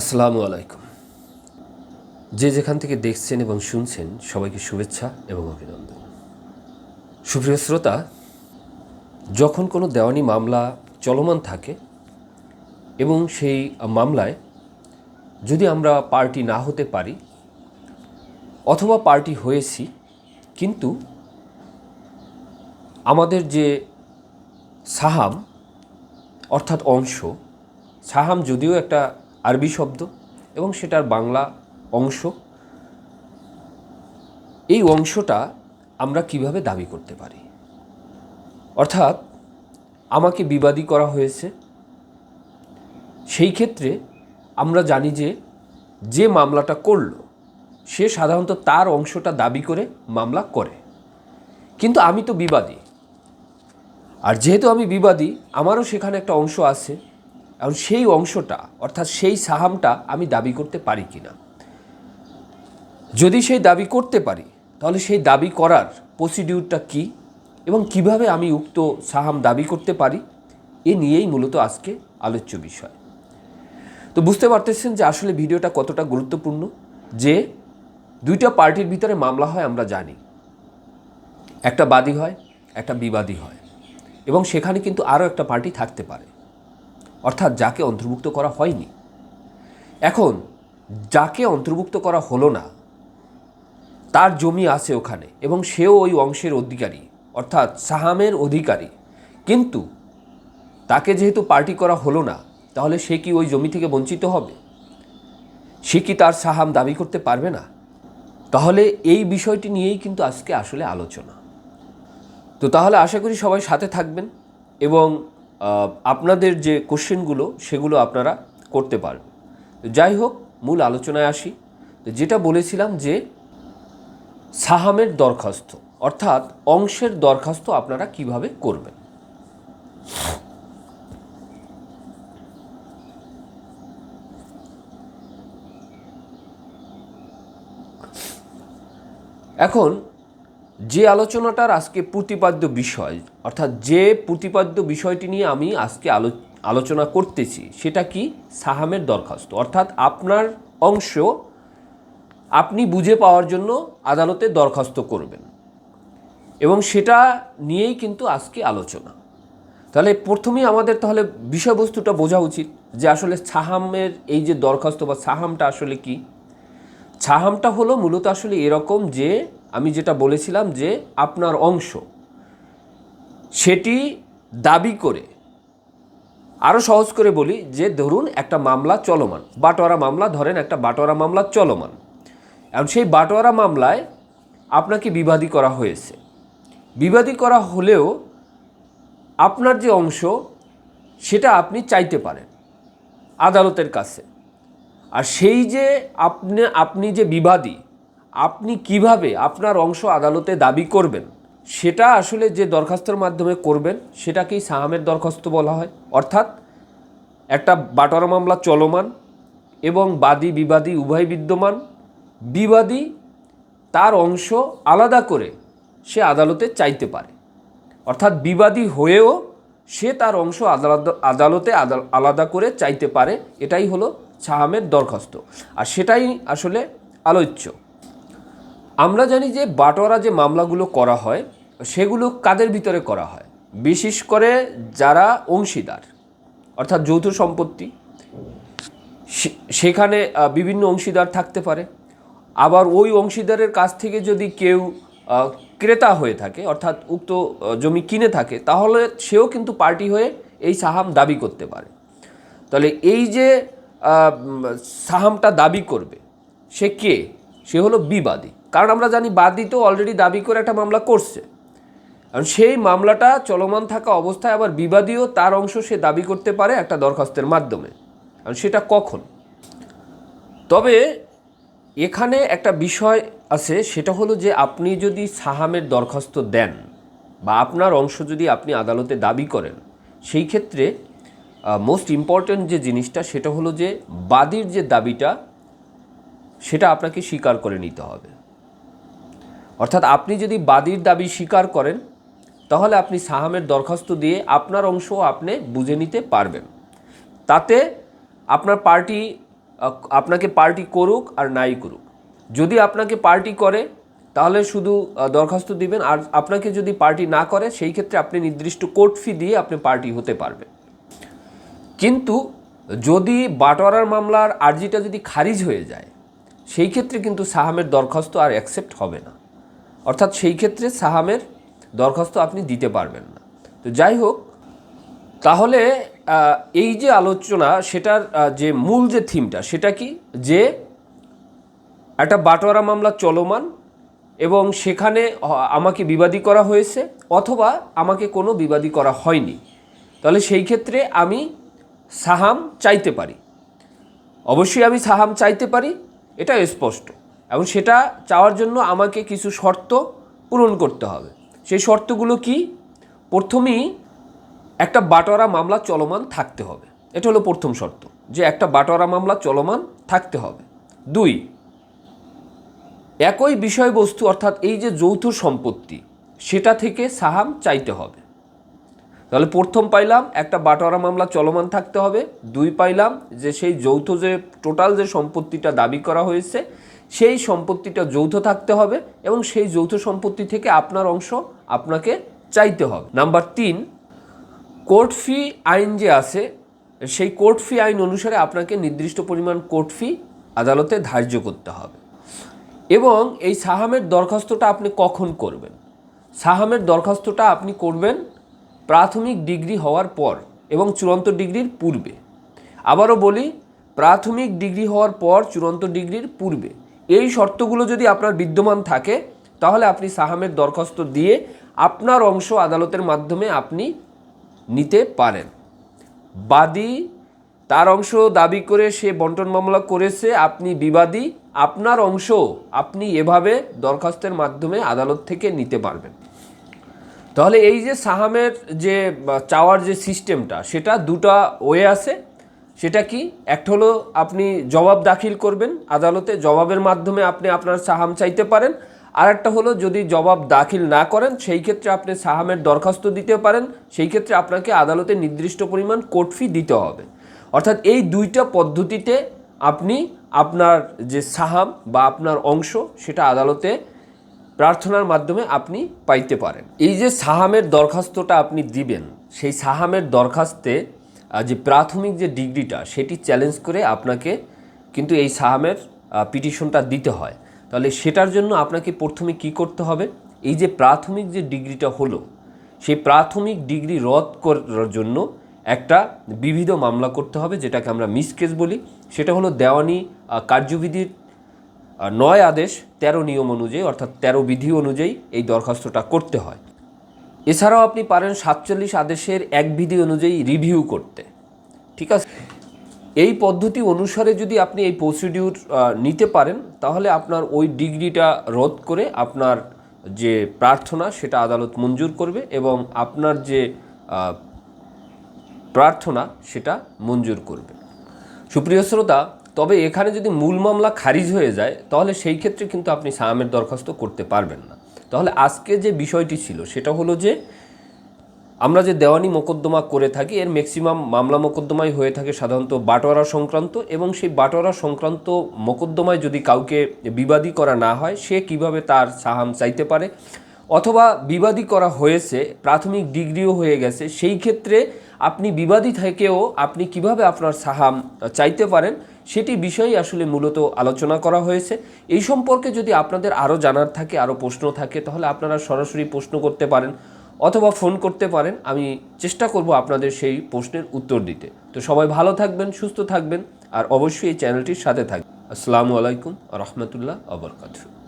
আসসালামু আলাইকুম। যে যেখান থেকে দেখছেন এবং শুনছেন, সবাইকে শুভেচ্ছা এবং অভিনন্দন। সুপ্রিয় শ্রোতা, যখন কোনো দেওয়ানি মামলা চলমান থাকে এবং সেই মামলায় যদি আমরা পার্টি না হতে পারি অথবা পার্টি হয়েছি, কিন্তু আমাদের যে সাহাম, অর্থাৎ অংশ, সাহাম যদিও একটা আরবি শব্দ এবং সেটার বাংলা অংশ। এই অংশটা আমরা কীভাবে দাবি করতে পারি? অর্থাৎ আমাকে বিবাদী করা হয়েছে। সেই ক্ষেত্রে আমরা জানি যে যে মামলাটা করল, সে সাধারণত তার অংশটা দাবি করে মামলা করে। কিন্তু আমি তো বিবাদী। আর যেহেতু আমি বিবাদী, আমারও সেখানে একটা অংশ আছে। এখন সেই অংশটা, অর্থাৎ সেই সাহামটা আমি দাবি করতে পারি কি না যদি সেই দাবি করতে পারি, তাহলে সেই দাবি করার প্রসিডিউরটা কি এবং কীভাবে আমি উক্ত সাহাম দাবি করতে পারি, এ নিয়েই মূলত আজকে আলোচ্য বিষয়। তো বুঝতে পারতেছেন যে আসলে ভিডিওটা কতটা গুরুত্বপূর্ণ, যে দুইটা পার্টির ভিতরে মামলা হয় আমরা জানি। একটা বাদী হয়, একটা বিবাদী হয় এবং সেখানে কিন্তু আরও একটা পার্টি থাকতে পারে। অর্থাৎ যাকে অন্তর্ভুক্ত করা হয়নি। এখন, যাকে অন্তর্ভুক্ত করা হলো না, তার জমি আছে ওখানে এবং সেও ওই অংশের অধিকারী, অর্থাৎ সাহামের অধিকারী। কিন্তু, তাকে যেহেতু পার্টি করা হলো না, তাহলে সে কি ওই জমি থেকে বঞ্চিত হবে? সে কি তার সাহাম দাবি করতে পারবে না? তাহলে এই বিষয়টি নিয়েই কিন্তু আজকে আসলে আলোচনা। তো তাহলে আশা করি সবাই সাথে থাকবেন এবং আপনাদের যে কোশ্চেনগুলো, সেগুলো আপনারা করতে পারবেন। তো যাই হোক, মূল আলোচনায় আসি। যেটা বলেছিলাম যে, সাহামের দরখাস্ত, অর্থাৎ অংশের দরখাস্ত আপনারা কীভাবে করবেন। এখন যে আলোচনাটার আজকে প্রতিপাদ্য বিষয়, অর্থাৎ যে প্রতিপাদ্য বিষয়টি নিয়ে আমি আজকে আলো, আলোচনা করতেছি, সেটা কি? সাহামের দরখাস্ত। অর্থাৎ আপনার অংশ আপনি বুঝে পাওয়ার জন্য আদালতে দরখাস্ত করবেন। এবং সেটা নিয়েই কিন্তু আজকে আলোচনা। তাহলে প্রথমেই আমাদের তাহলে বিষয়বস্তুটা বোঝা উচিত যে আসলে সাহামের এই যে দরখাস্ত বা সাহামটা আসলে কি? ছাহামটা হলো মূলত আসলে এরকম যে আমি যেটা বলেছিলাম যে আপনার অংশ, সেটি দাবি করে আরও সহজ করে বলি যে ধরুন একটা মামলা চলমান, বাটোয়ারা মামলা, ধরেন একটা বাটোয়ারা মামলা চলমান। এখন সেই বাটোয়ারা মামলায় আপনাকে বিবাদী করা হয়েছে। বিবাদী করা হলেও আপনার যে অংশ, সেটা আপনি চাইতে পারেন আদালতের কাছে। আর সেই যে আপনি আপনি যে বিবাদী আপনি কীভাবে আপনার অংশ আদালতে দাবি করবেন? সেটা আসলে যে দরখাস্তের মাধ্যমে করবেন, সেটাকেই সাহামের দরখাস্ত বলা হয়। অর্থাৎ একটা বাটোয়ারা মামলা চলমান এবং বাদী বিবাদী উভয় বিদ্যমান। বিবাদী তার অংশ আলাদা করে সে আদালতে চাইতে পারে। অর্থাৎ বিবাদী হয়েও সে তার অংশ আদালত, আদালতে আলাদা করে চাইতে পারে। এটাই হলো সাহামের দরখাস্ত। আর সেটাই আসলে আলোচ্য। আমরা জানি যে বাটোয়ারা যে মামলাগুলো করা হয়, সেগুলো কাদের ভিতরে করা হয়? বিশেষ করে যারা অংশীদার, অর্থাৎ যৌথ সম্পত্তি সেখানে বিভিন্ন অংশীদার থাকতে পারে। আবার ওই অংশীদারের কাছ থেকে যদি কেউ ক্রেতা হয়ে থাকে, অর্থাৎ উক্ত জমি কিনে থাকে, তাহলে সেও কিন্তু পার্টি হয়ে এই সাহাম দাবি করতে পারে। তাহলে এই যে সাহামটা দাবি করবে, সে কে? সে হলো বিবাদী। কারণ আমরা জানি বাদী তো অলরেডি দাবি করে একটা মামলা করছে। কারণ সেই মামলাটা চলমান থাকা অবস্থায় আবার বিবাদীও তার অংশ সে দাবি করতে পারে একটা দরখাস্তের মাধ্যমে। কারণ সেটা কখন? তবে এখানে একটা বিষয় আছে, সেটা হলো যে আপনি যদি সাহামের দরখাস্ত দেন বা আপনার অংশ যদি আপনি আদালতে দাবি করেন, সেই ক্ষেত্রে মোস্ট ইম্পর্ট্যান্ট যে জিনিসটা সেটা হলো যে বাদীর যে দাবিটা, সেটা আপনাকে স্বীকার করে নিতে হবে। অর্থাৎ আপনি যদি বাদীর দাবি স্বীকার করেন, তাহলে আপনি সাহামের দরখাস্ত দিয়ে আপনার অংশ আপনি বুঝে নিতে পারবেন। তাতে আপনার পার্টি, আপনাকে পার্টি করুক আর নাই করুক। যদি আপনাকে পার্টি করে, তাহলে শুধু দরখাস্ত দিবেন, আর আপনাকে যদি পার্টি না করে, সেই ক্ষেত্রে আপনি নির্দিষ্ট কোর্ট ফি দিয়ে আপনি পার্টি হতে পারবেন। কিন্তু যদি বাটোয়ারার মামলার আর্জিটা যদি খারিজ হয়ে যায়, সেই ক্ষেত্রে কিন্তু সাহামের দরখাস্ত আর অ্যাকসেপ্ট হবে না। অর্থাৎ সেই ক্ষেত্রে সাহামের দরখাস্ত আপনি দিতে পারবেন না। তো যাই হোক, তাহলে এই যে আলোচনা, সেটার যে মূল যে থিমটা, সেটা কি? যে একটা বাটোয়ারা মামলা চলমান এবং সেখানে আমাকে বিবাদী করা হয়েছে অথবা আমাকে কোনো বিবাদী করা হয়নি। তাহলে সেই ক্ষেত্রে আমি সাহাম চাইতে পারি। অবশ্যই আমি সাহাম চাইতে পারি, এটা স্পষ্ট। এবং সেটা চাওয়ার জন্য আমাকে কিছু শর্ত পূরণ করতে হবে। সেই শর্তগুলো কি? প্রথমেই একটা বাটোয়ারা মামলা চলমান থাকতে হবে। এটা হলো প্রথম শর্ত, যে একটা বাটোয়ারা মামলা চলমান থাকতে হবে। দুই, একই বিষয়বস্তু অর্থাৎ এই যে যৌথ সম্পত্তি, সেটা থেকে সাহাম চাইতে হবে। তাহলে প্রথম পাইলাম একটা বাটোয়ারা মামলা চলমান থাকতে হবে। দুই পাইলাম যে সেই যৌথ যে, টোটাল যে সম্পত্তিটা দাবি করা হয়েছে সেই সম্পত্তিটা যৌথ থাকতে হবে এবং সেই যৌথ সম্পত্তি থেকে আপনার অংশ আপনাকে চাইতে হবে। নাম্বার তিন, কোর্ট ফি আইন যে আছে, সেই কোর্ট ফি আইন অনুসারে আপনাকে নির্দিষ্ট পরিমাণ কোর্ট ফি আদালতে ধার্য করতে হবে। এবং এই সাহামের দরখাস্তটা আপনি কখন করবেন? সাহামের দরখাস্তটা আপনি করবেন প্রাথমিক ডিগ্রি হওয়ার পর এবং চূড়ান্ত ডিগ্রির পূর্বে। আবারও বলি, প্রাথমিক ডিগ্রি হওয়ার পর চূড়ান্ত ডিগ্রির পূর্বে। এই শর্তগুলো যদি আপনার বিদ্যমান থাকে, তাহলে আপনি সাহামের দরখাস্ত দিয়ে আপনার অংশ আদালতের মাধ্যমে আপনি নিতে পারেন। বাদী তার অংশ দাবি করে সে বন্টন মামলা করেছে, আপনি বিবাদী, আপনার অংশ আপনি এভাবে দরখাস্তের মাধ্যমে আদালত থেকে নিতে পারবেন। তাহলে এই যে সাহামের যে, চাওয়ার যে সিস্টেমটা, সেটা দুটা ওয়ে আছে। সেটা কি? একটা হলো আপনি জবাব দাখিল করবেন আদালতে, জবাবের মাধ্যমে আপনি আপনার সাহাম চাইতে পারেন। আর একটা হলো যদি জবাব দাখিল না করেন, সেই ক্ষেত্রে আপনি সাহামের দরখাস্ত দিতে পারেন। সেই ক্ষেত্রে আপনাকে আদালতে নির্দিষ্ট পরিমাণ কোর্ট ফি দিতে হবে। অর্থাৎ এই দুইটা পদ্ধতিতে আপনি আপনার যে সাহাম বা আপনার অংশ, সেটা আদালতে প্রার্থনার মাধ্যমে আপনি পাইতে পারেন। এই যে সাহামের দরখাস্তটা আপনি দিবেন, সেই সাহামের দরখাস্তে যে প্রাথমিক যে ডিগ্রিটা, সেটি চ্যালেঞ্জ করে আপনাকে কিন্তু এই সাহামের পিটিশনটা দিতে হয়। তাহলে সেটার জন্য আপনাকে প্রথমে কি করতে হবে? এই যে প্রাথমিক যে ডিগ্রিটা হলো, সেই প্রাথমিক ডিগ্রি রদ করার জন্য একটা বিবিধ মামলা করতে হবে, যেটাকে আমরা মিস কেস বলি। সেটা হলো দেওয়ানি কার্যবিধির নয় আদেশ তেরো নিয়ম অনুযায়ী, অর্থাৎ তেরো বিধি অনুযায়ী এই দরখাস্তটা করতে হয়। এছাড়াও আপনি পারেন সাতচল্লিশ আদেশের এক বিধি অনুযায়ী রিভিউ করতে। ঠিক আছে? এই পদ্ধতি অনুসারে যদি আপনি এই প্রসিডিউর নিতে পারেন, তাহলে আপনার ওই ডিগ্রিটা রদ করে আপনার যে প্রার্থনা, সেটা আদালত মঞ্জুর করবে এবং আপনার যে প্রার্থনা, সেটা মঞ্জুর করবে। সুপ্রিয় শ্রোতা, তবে এখানে যদি মূল মামলা খারিজ হয়ে যায়, তাহলে সেই ক্ষেত্রে কিন্তু আপনি সাহামের দরখাস্ত করতে পারবেন না। তাহলে আজকে যে বিষয়টি ছিল, সেটা হলো যে আমরা যে দেওয়ানি মোকদ্দমা করে থাকি, এর ম্যাক্সিমাম মামলা মোকদ্দমাই হয়ে থাকে সাধারণত বাটোয়ারা সংক্রান্ত এবং সেই বাটোয়ারা সংক্রান্ত মোকদ্দমায় যদি কাউকে বিবাদী করা না হয়, সে কীভাবে তার সাহাম চাইতে পারে? অথবা বিবাদী করা হয়েছে, প্রাথমিক ডিগ্রিও হয়ে গেছে, সেই ক্ষেত্রে আপনি বিবাদী থেকেও আপনি কীভাবে আপনার সাহাম চাইতে পারেন? সেটি বিষয়ে আসলে মূলত আলোচনা করা হয়েছে। এই সম্পর্কে যদি আপনাদের আরও জানার থাকে, আরও প্রশ্ন থাকে, তাহলে আপনারা সরাসরি প্রশ্ন করতে পারেন অথবা ফোন করতে পারেন। আমি চেষ্টা করব আপনাদের সেই প্রশ্নের উত্তর দিতে। তো সবাই ভালো থাকবেন, সুস্থ থাকবেন, আর অবশ্যই এই চ্যানেলটির সাথে থাকবেন। আসসালামু আলাইকুম রহমতুল্লাহ আবরকাতু